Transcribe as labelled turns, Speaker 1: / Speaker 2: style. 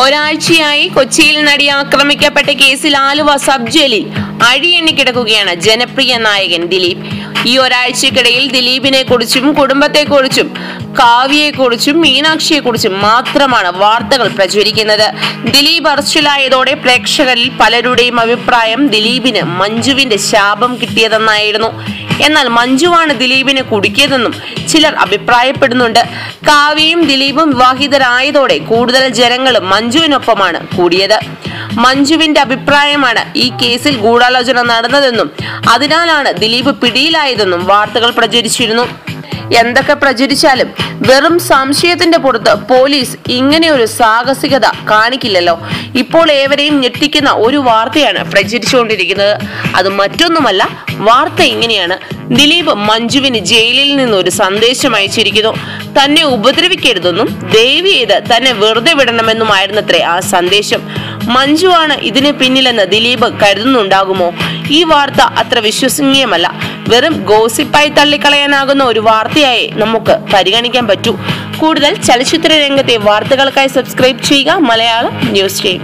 Speaker 1: ഒരാഴ്ചയായി കൊച്ചിയിൽ നടി ആക്രമിക്കപ്പെട്ട കേസിൽ ആലുവ സബ് ജയിലിൽ അഴിയെണ്ണി കിടക്കുകയാണ് ജനപ്രിയ നായകൻ ദിലീപ്. ഈ ഒരാഴ്ചക്കിടയിൽ ദിലീപിനെ കുറിച്ചും കുടുംബത്തെക്കുറിച്ചും കാവ്യയെക്കുറിച്ചും മീനാക്ഷിയെക്കുറിച്ചും മാത്രമാണ് വാർത്തകൾ പ്രചരിക്കുന്നത്. ദിലീപ് അറസ്റ്റിലായതോടെ പ്രേക്ഷകരിൽ പലരുടെയും അഭിപ്രായം ദിലീപിന് മഞ്ജുവിന്റെ ശാപം കിട്ടിയതെന്നായിരുന്നു. എന്നാൽ മഞ്ജുവാണ് ദിലീപിനെ കുടുക്കിയതെന്നും ചിലർ അഭിപ്രായപ്പെടുന്നുണ്ട്. കാവ്യയും ദിലീപും വിവാഹിതരായതോടെ കൂടുതൽ ജനങ്ങളും മഞ്ജുവിനൊപ്പമാണ് കൂടിയത്. മഞ്ജുവിന്റെ അഭിപ്രായമാണ് ഈ കേസിൽ ഗൂഢാലോചന നടന്നതെന്നും അതിനാലാണ് ദിലീപ് പിടിയിലായതെന്നും വാർത്തകൾ പ്രചരിച്ചിരുന്നു. എന്തൊക്കെ പ്രചരിച്ചാലും വെറും സംശയത്തിന്റെ പുറത്ത് പോലീസ് ഇങ്ങനെ ഒരു സാഹസികത കാണിക്കില്ലല്ലോ. ഇപ്പോൾ ഏവരെയും ഞെട്ടിക്കുന്ന ഒരു വാർത്തയാണ് പ്രചരിച്ചുകൊണ്ടിരിക്കുന്നത്. അത് മറ്റൊന്നുമല്ല വാർത്ത ഇങ്ങനെയാണ്. ദിലീപ് മഞ്ജുവിന് ജയിലിൽ നിന്ന് ഒരു സന്ദേശം അയച്ചിരിക്കുന്നു. തന്നെ ഉപദ്രവിക്കരുതെന്നും ദയവ് ചെയ്ത് തന്നെ വെറുതെ വിടണമെന്നുമായിരുന്നത്രേ ആ സന്ദേശം. മഞ്ജുവാണ് ഇതിന് പിന്നിലെന്ന് ദിലീപ് കരുതുന്നുണ്ടാകുമോ? ഈ വാർത്ത അത്ര വിശ്വസനീയമല്ല. വെറും ഗോസിപ്പായി തള്ളിക്കളയാനാകുന്ന ഒരു വാർത്തയായി നമുക്ക് പരിഗണിക്കാൻ പറ്റൂ. കൂടുതൽ ചലച്ചിത്ര രംഗത്തെ വാർത്തകൾക്കായി സബ്സ്ക്രൈബ് ചെയ്യുക മലയാളം ന്യൂസ് ടീം.